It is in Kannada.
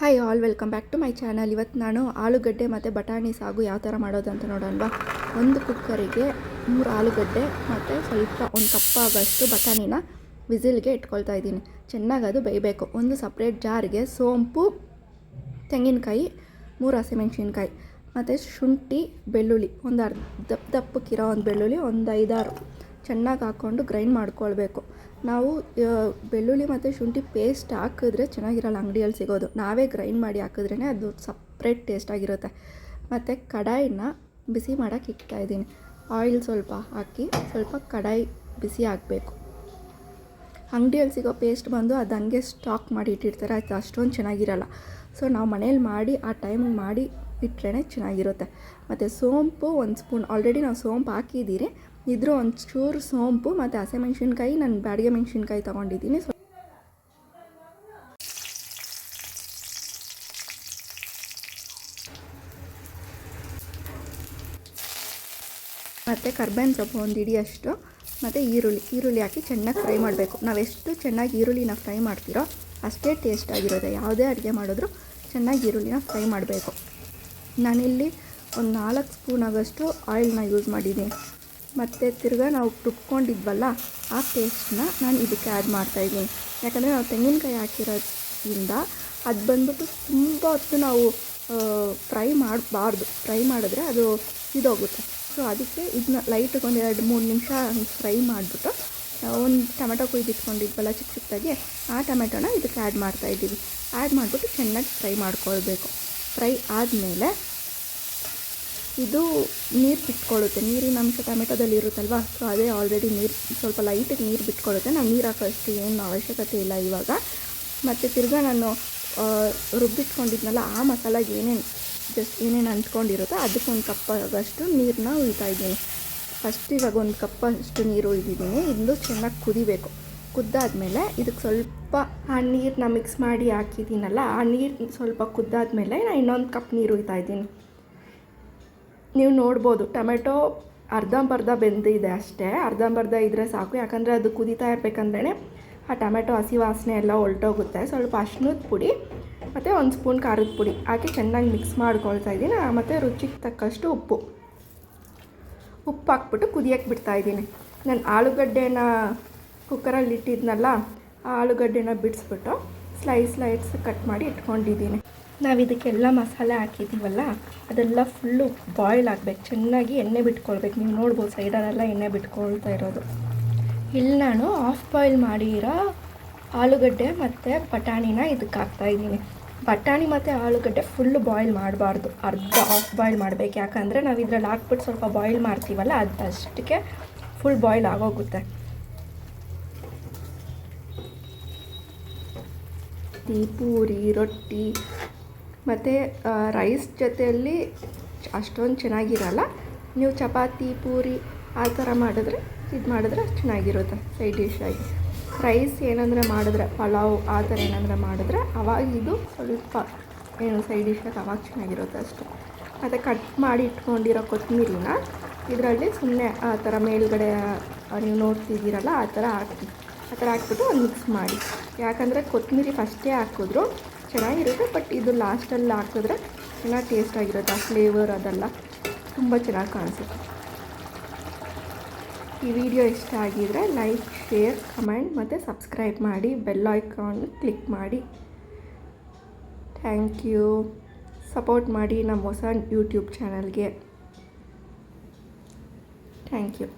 Hi all welcome back to my channel ಇವತ್ತು ನಾನು ಆಲೂಗಡ್ಡೆ ಮತ್ತು ಬಟಾಣಿ ಸಾಗು ಯಾವ ಥರ ಮಾಡೋದು ಅಂತ ನೋಡೋಣ ಒಂದು ಕುಕ್ಕರಿಗೆ ಮೂರು ಆಲೂಗಡ್ಡೆ ಮತ್ತು ಸ್ವಲ್ಪ ಒಂದು ಕಪ್ ಆಗೋಷ್ಟು ಬಟಾಣಿನ ವಿಸಿಲ್ಗೆ ಇಟ್ಕೊಳ್ತಾ ಇದ್ದೀನಿ. ಚೆನ್ನಾಗಿ ಅದು ಬೇಯಬೇಕು. ಒಂದು ಸಪ್ರೇಟ್ ಜಾರ್ಗೆ ಸೋಂಪು, ತೆಂಗಿನಕಾಯಿ, ಮೂರು ಹಸಿಮೆಣ್ಸಿನ್ಕಾಯಿ ಮತ್ತು ಶುಂಠಿ, ಬೆಳ್ಳುಳ್ಳಿ. ಒಂದು ಅರ್ಧ ದಪ್ಪ ದಪ್ಪಕ್ಕಿರೋ ಒಂದು ಬೆಳ್ಳುಳ್ಳಿ, ಒಂದು ಐದಾರು ಚೆನ್ನಾಗಿ ಹಾಕ್ಕೊಂಡು ಗ್ರೈಂಡ್ ಮಾಡ್ಕೊಳ್ಬೇಕು. ನಾವು ಬೆಳ್ಳುಳ್ಳಿ ಮತ್ತು ಶುಂಠಿ ಪೇಸ್ಟ್ ಹಾಕಿದ್ರೆ ಚೆನ್ನಾಗಿರಲ್ಲ ಅಂಗಡಿಯಲ್ಲಿ ಸಿಗೋದು. ನಾವೇ ಗ್ರೈಂಡ್ ಮಾಡಿ ಹಾಕಿದ್ರೇ ಅದು ಸಪ್ರೇಟ್ ಟೇಸ್ಟಾಗಿರುತ್ತೆ ಮತ್ತು ಕಡಾಯಿನ ಬಿಸಿ ಮಾಡೋಕ್ಕೆ ಇಕ್ತಾಯಿದ್ದೀನಿ ಆಯಿಲ್ ಸ್ವಲ್ಪ ಹಾಕಿ ಸ್ವಲ್ಪ ಕಡಾಯಿ ಬಿಸಿ ಆಗಬೇಕು ಅಂಗಡಿಯಲ್ಲಿ ಸಿಗೋ ಪೇಸ್ಟ್ ಬಂದು ಅದು ಹಂಗೆ ಸ್ಟಾಕ್ ಮಾಡಿ ಇಟ್ಟಿರ್ತಾರೆ. ಅದು ಅಷ್ಟೊಂದು ಚೆನ್ನಾಗಿರಲ್ಲ. ಸೊ ನಾವು ಮನೇಲಿ ಮಾಡಿ, ಆ ಟೈಮಿಗೆ ಮಾಡಿ ಇಟ್ರೇ ಚೆನ್ನಾಗಿರುತ್ತೆ. ಮತ್ತು ಸೋಂಪು ಒಂದು ಸ್ಪೂನ್ ಆಲ್ರೆಡಿ ನಾವು ಸೋಂಪು ಹಾಕಿದ್ದೀರಿ. ಇದ್ರೂ ಒಂಚೂರು ಚೂರು ಸೋಂಪು, ಮತ್ತು ಹಸಿಮೆಣ್ಸಿನ್ಕಾಯಿ ನಾನು ಬ್ಯಾಡಿಗೆ ಮೆಣಸಿನ್ಕಾಯಿ ತೊಗೊಂಡಿದ್ದೀನಿ. ಸೊ ಮತ್ತು ಕರ್ಬೇವಿನ ಸೊಪ್ಪು ಒಂದು ಇಡಿಯಷ್ಟು. ಮತ್ತು ಈರುಳ್ಳಿ ಈರುಳ್ಳಿ ಹಾಕಿ ಚೆನ್ನಾಗಿ ಫ್ರೈ ಮಾಡಬೇಕು. ನಾವೆಷ್ಟು ಚೆನ್ನಾಗಿ ಈರುಳ್ಳಿನ ಫ್ರೈ ಮಾಡ್ತೀರೋ ಅಷ್ಟೇ ಟೇಸ್ಟ್ ಆಗಿರೋದೆ ಯಾವುದೇ ಅಡುಗೆ ಮಾಡಿದ್ರು ಚೆನ್ನಾಗಿ ಈರುಳ್ಳಿನ ಫ್ರೈ ಮಾಡಬೇಕು. ನಾನಿಲ್ಲಿ ಒಂದು ನಾಲ್ಕು ಸ್ಪೂನ್ ಆಗೋಷ್ಟು ಆಯಿಲ್ನ ಯೂಸ್ ಮಾಡಿದ್ದೀನಿ. ಮತ್ತು ತಿರ್ಗಾ ನಾವು ರುಬ್ಕೊಂಡಿದ್ವಲ್ಲ ಆ ಪೇಸ್ಟನ್ನ ನಾನು ಇದಕ್ಕೆ ಆ್ಯಡ್ ಮಾಡ್ತಾಯಿದ್ದೀನಿ ಯಾಕಂದರೆ ನಾವು ತೆಂಗಿನಕಾಯಿ ಹಾಕಿರೋದ್ರಿಂದ ಅದು ಬಂದ್ಬಿಟ್ಟು ತುಂಬ ಹೊತ್ತು ನಾವು ಫ್ರೈ ಮಾಡಬಾರ್ದು. ಫ್ರೈ ಮಾಡಿದ್ರೆ ಅದು ಇದೋಗುತ್ತೆ. ಸೊ ಅದಕ್ಕೆ ಇದನ್ನ ಲೈಟಿಗೆ ಒಂದು ಎರಡು ಮೂರು ನಿಮಿಷ ಫ್ರೈ ಮಾಡಿಬಿಟ್ಟು ಒಂದು ಟೊಮೆಟೊ ಕುಯ್ದಿಟ್ಕೊಂಡಿದ್ವಲ್ಲ ಚಿಕ್ಕ ಚಿಕ್ಕದಾಗಿ ಆ ಟೊಮೆಟೊನ ಇದಕ್ಕೆ ಆ್ಯಡ್ ಮಾಡ್ತಾಯಿದ್ದೀವಿ ಆ್ಯಡ್ ಮಾಡಿಬಿಟ್ಟು ಚೆನ್ನಾಗಿ ಫ್ರೈ ಮಾಡ್ಕೊಳ್ಬೇಕು. ಫ್ರೈ ಆದಮೇಲೆ ಇದು ನೀರು ಬಿಟ್ಕೊಳ್ಳುತ್ತೆ. ನೀರಿನ ಅಂಶ ಟೊಮೆಟೊದಲ್ಲಿ ಇರುತ್ತಲ್ವ? ಸೊ ಅದೇ ಆಲ್ರೆಡಿ ನೀರು, ಸ್ವಲ್ಪ ಲೈಟಾಗಿ ನೀರು ಬಿಟ್ಕೊಳ್ಳುತ್ತೆ. ನಾವು ನೀರು ಹಾಕೋಷ್ಟು ಏನು ಅವಶ್ಯಕತೆ ಇಲ್ಲ ಇವಾಗ. ಮತ್ತು ತಿರ್ಗಾ ನಾನು ರುಬ್ಬಿಟ್ಕೊಂಡಿದ್ನಲ್ಲ, ಆ ಮಸಾಲಾಗೆ ಏನೇನು ಜಸ್ಟ್ ಏನೇನು ಅಂಟ್ಕೊಂಡಿರುತ್ತೋ ಅದಕ್ಕೊಂದು ಕಪ್ ಆಗೋಷ್ಟು ನೀರನ್ನ ಉಯ್ತಾ ಇದ್ದೀನಿ. ಫಸ್ಟ್ ಇವಾಗ ಒಂದು ಕಪ್ಪಷ್ಟು ನೀರು ಉಯ್ದಿದ್ದೀನಿ. ಇದು ಚೆನ್ನಾಗಿ ಕುದಿಬೇಕು. ಕುದ್ದಾದ್ಮೇಲೆ ಇದಕ್ಕೆ ಸ್ವಲ್ಪ ಆ ನೀರನ್ನ ಮಿಕ್ಸ್ ಮಾಡಿ ಹಾಕಿದ್ದೀನಲ್ಲ, ಆ ನೀರು ಸ್ವಲ್ಪ ಕುದ್ದಾದ್ಮೇಲೆ ನಾನು ಇನ್ನೊಂದು ಕಪ್ ನೀರು ಹುಯ್ತಾ ಇದ್ದೀನಿ. ನೀವು ನೋಡ್ಬೋದು, ಟೊಮೆಟೊ ಅರ್ಧಂಬರ್ಧ ಬೆಂದಿದೆ ಅಷ್ಟೇ. ಅರ್ಧಂಬರ್ಧ ಇದ್ದರೆ ಸಾಕು, ಯಾಕಂದರೆ ಅದು ಕುದೀತಾ ಇರಬೇಕಂದ್ರೆ ಆ ಟೊಮೆಟೊ ಹಸಿ ವಾಸನೆ ಎಲ್ಲ ಹೊಲ್ಟೋಗುತ್ತೆ ಸ್ವಲ್ಪ ಅಶ್ನದ ಪುಡಿ, ಮತ್ತು ಒಂದು ಸ್ಪೂನ್ ಖಾರದ ಪುಡಿ ಹಾಕಿ ಚೆನ್ನಾಗಿ ಮಿಕ್ಸ್ ಮಾಡ್ಕೊಳ್ತಾ ಇದ್ದೀನಿ. ಮತ್ತು ರುಚಿಗೆ ತಕ್ಕಷ್ಟು ಉಪ್ಪು. ಉಪ್ಪು ಹಾಕ್ಬಿಟ್ಟು ಕುದಿಯಕ್ಕೆ ಬಿಡ್ತಾ ಇದ್ದೀನಿ. ನಾನು ಆಲೂಗಡ್ಡೆನ ಕುಕ್ಕರಲ್ಲಿ ಇಟ್ಟಿದ್ನಲ್ಲ ಆಲೂಗಡ್ಡೆನ ಬಿಡಿಸ್ಬಿಟ್ಟು ಸ್ಲೈಸ್ ಸ್ಲೈಡ್ಸ್ ಕಟ್ ಮಾಡಿ ಇಟ್ಕೊಂಡಿದ್ದೀನಿ. ನಾವು ಇದಕ್ಕೆಲ್ಲ ಮಸಾಲೆ ಹಾಕಿದ್ದೀವಲ್ಲ, ಅದೆಲ್ಲ ಫುಲ್ಲು ಬಾಯ್ಲ್ ಆಗಬೇಕು. ಚೆನ್ನಾಗಿ ಎಣ್ಣೆ ಬಿಟ್ಕೊಳ್ಬೇಕು. ನೀವು ನೋಡ್ಬೋದು ಸೈಡಲ್ಲೆಲ್ಲ ಎಣ್ಣೆ ಬಿಟ್ಕೊಳ್ತಾ ಇರೋದು. ಇಲ್ಲಿ ನಾನು ಆಫ್ ಬಾಯ್ಲ್ ಮಾಡಿರೋ ಆಲೂಗಡ್ಡೆ ಮತ್ತು ಬಟಾಣಿನ ಇದಕ್ಕೆ ಹಾಕ್ತಾಯಿದ್ದೀನಿ ಬಟಾಣಿ ಮತ್ತು ಆಲೂಗಡ್ಡೆ ಫುಲ್ಲು ಬಾಯ್ಲ್ ಮಾಡಬಾರ್ದು. ಅರ್ಧ ಆಫ್ ಬಾಯ್ಲ್ ಮಾಡಬೇಕು. ಯಾಕಂದರೆ ನಾವು ಇದ್ರಲ್ಲಿ ಹಾಕ್ಬಿಟ್ಟು ಸ್ವಲ್ಪ ಬಾಯ್ಲ್ ಮಾಡ್ತೀವಲ್ಲ ಅದು ಅಷ್ಟಕ್ಕೆ ಫುಲ್ ಬಾಯ್ಲ್ ಆಗೋಗುತ್ತೆ. ಟೀ ಪೂರಿ, ರೊಟ್ಟಿ ಮತ್ತು ರೈಸ್ ಜೊತೆಯಲ್ಲಿ ಅಷ್ಟೊಂದು ಚೆನ್ನಾಗಿರಲ್ಲ. ನೀವು ಚಪಾತಿ, ಪೂರಿ ಆ ಥರ ಮಾಡಿದ್ರೆ ಇದು ಮಾಡಿದ್ರೆ ಚೆನ್ನಾಗಿರುತ್ತೆ ಸೈಡ್ ಡಿಶ್ ಆಗಿ. ರೈಸ್ ಏನಂದರೆ ಮಾಡಿದ್ರೆ, ಪಲಾವ್ ಆ ಥರ ಏನಂದರೆ ಮಾಡಿದ್ರೆ ಅವಾಗ ಇದು ಸ್ವಲ್ಪ ಏನು ಸೈಡ್ ಡಿಶಾಗಿ ಅವಾಗ ಚೆನ್ನಾಗಿರುತ್ತೆ ಅಷ್ಟೇ. ಮತ್ತು ಕಟ್ ಮಾಡಿ ಇಟ್ಕೊಂಡಿರೋ ಕೊತ್ತಂಬರಿನ ಇದರಲ್ಲಿ ಸುಮ್ಮನೆ ಆ ಥರ ಮೇಲುಗಡೆ ನೀವು ನೋಡ್ತಿದ್ದೀರಲ್ಲ ಆ ಥರ ಹಾಕಿ. ಆ ಥರ ಹಾಕ್ಬಿಟ್ಟು ಒಂದು ಮಿಕ್ಸ್ ಮಾಡಿ. ಯಾಕಂದರೆ ಕೊತ್ತಂಬರಿ ಫಸ್ಟೇ ಹಾಕಿದ್ರು ಚೆನ್ನಾಗಿರುತ್ತೆ ಬಟ್ ಇದು ಲಾಸ್ಟಲ್ಲಿ ಹಾಕಿದ್ರೆ ಚೆನ್ನಾಗಿ ಟೇಸ್ಟ್ ಆಗಿರುತ್ತೆ, ಆ ಫ್ಲೇವರ್ ಅದೆಲ್ಲ ತುಂಬ ಚೆನ್ನಾಗಿ ಕಾಣಿಸುತ್ತೆ. ಈ ವಿಡಿಯೋ ಇಷ್ಟ ಆಗಿದರೆ ಲೈಕ್ ಶೇರ್ ಕಮೆಂಟ್ ಮತ್ತು ಸಬ್ಸ್ಕ್ರೈಬ್ ಮಾಡಿ ಬೆಲ್ ಐಕಾನ್ ಕ್ಲಿಕ್ ಮಾಡಿ. ಥ್ಯಾಂಕ್ ಯು ಸಪೋರ್ಟ್ ಮಾಡಿ ನಮ್ಮ ಹೊಸ ಯೂಟ್ಯೂಬ್ ಚಾನಲ್ಗೆ ಥ್ಯಾಂಕ್ ಯು